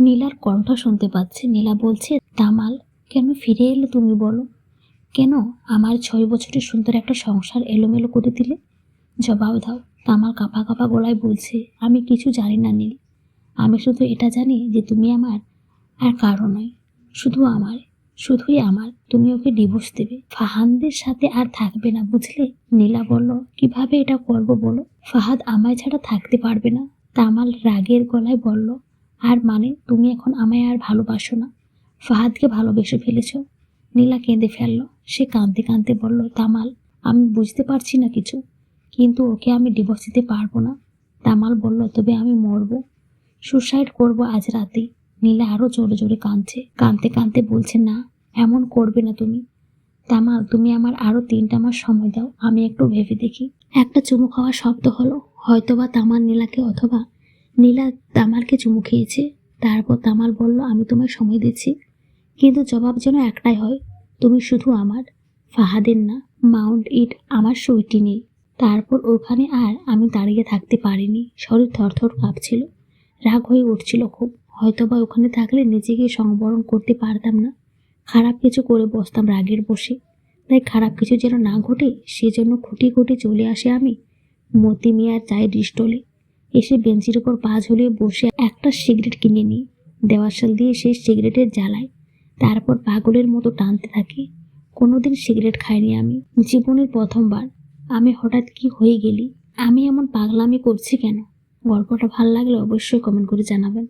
নীলার কণ্ঠ শুনতে পাচ্ছে। নীলা বলছে তামাল কেন ফিরে এলে তুমি বলো? কেন আমার ছয় বছরের সুন্দর একটা সংসার এলোমেলো করে দিলে? জবাব দাও। তামাল কাঁপা কাঁপা গলায় বলছে, আমি কিছু জানি না, নীল। আমি শুধু এটা জানি যে তুমি আমার আর কারও নয়, শুধু আমার, শুধুই আমার। তুমি ওকে ডিভোর্স দেবে। ফাহানদের সাথে আর থাকবে না, বুঝলে? নীলা বলল, কীভাবে এটা করব বলো? ফাহাদ আমায় ছাড়া থাকতে পারবে না? তামাল রাগের গলায় বলল আর মানে তুমি এখন আমায় আর ভালোবাসো না। ফাহাদকে ভালোবেসে ফেলেছ। নীলা কেঁদে ফেলল। সে কাঁদতে কাঁদতে বলল, তামাল, আমি বুঝতে পারছি না কিছু, কিন্তু ওকে আমি ডিভোর্স দিতে পারব না। তামাল বলল, তবে আমি মরবো। সুসাইড করব আজ রাতে নীলা আরও জোরে জোরে কাঁদছে। কাঁদতে কাঁদতে বলছে, না, এমন করবে না তুমি। তামাল, তুমি আমার আরও তিনটা মাস সময় দাও, আমি একটু ভেবে দেখি। একটা চুমু খাওয়ার শব্দ হলো। হয়তোবা তামাল নীলাকে অথবা নীলা তামালকে চুমু খেয়েছে। তারপর তামাল বলল, আমি তোমায় সময় দিচ্ছি। কিন্তু জবাব যেন একটাই হয়, তুমি শুধু আমার, ফাহাদের না, মাউন্ট ইট আমার সইটি নেই তারপর ওখানে আর আমি দাঁড়িয়ে থাকতে পারিনি। শরীর থরথর কাঁপছিল, রাগ হয়ে উঠছিল খুব। হয়তোবা ওখানে থাকলে নিজেকে সংবরণ করতে পারতাম না। খারাপ কিছু করে বসতাম রাগের বসে তাই খারাপ কিছু যেন না ঘটে, সেজন্য খুঁটি খুঁটি চলে আসে আমি, মতি মিয়ার চায়ের স্টলে। এসে বেঞ্চির উপর পা ঝুলিয়ে বসে একটা সিগারেট কিনে নিই। দেওয়াশাল দিয়ে সেই সিগারেটের জ্বালায়। তারপর পাগলের মতো টানতে থাকি। কোনোদিন সিগারেট খাইনি আমি। জীবনের প্রথমবার। আমি হঠাৎ কি হয়ে গেলি? আমি এমন পাগলামি করছি কেন? গল্পটা ভালো লাগলে অবশ্যই কমেন্ট করে জানাবেন।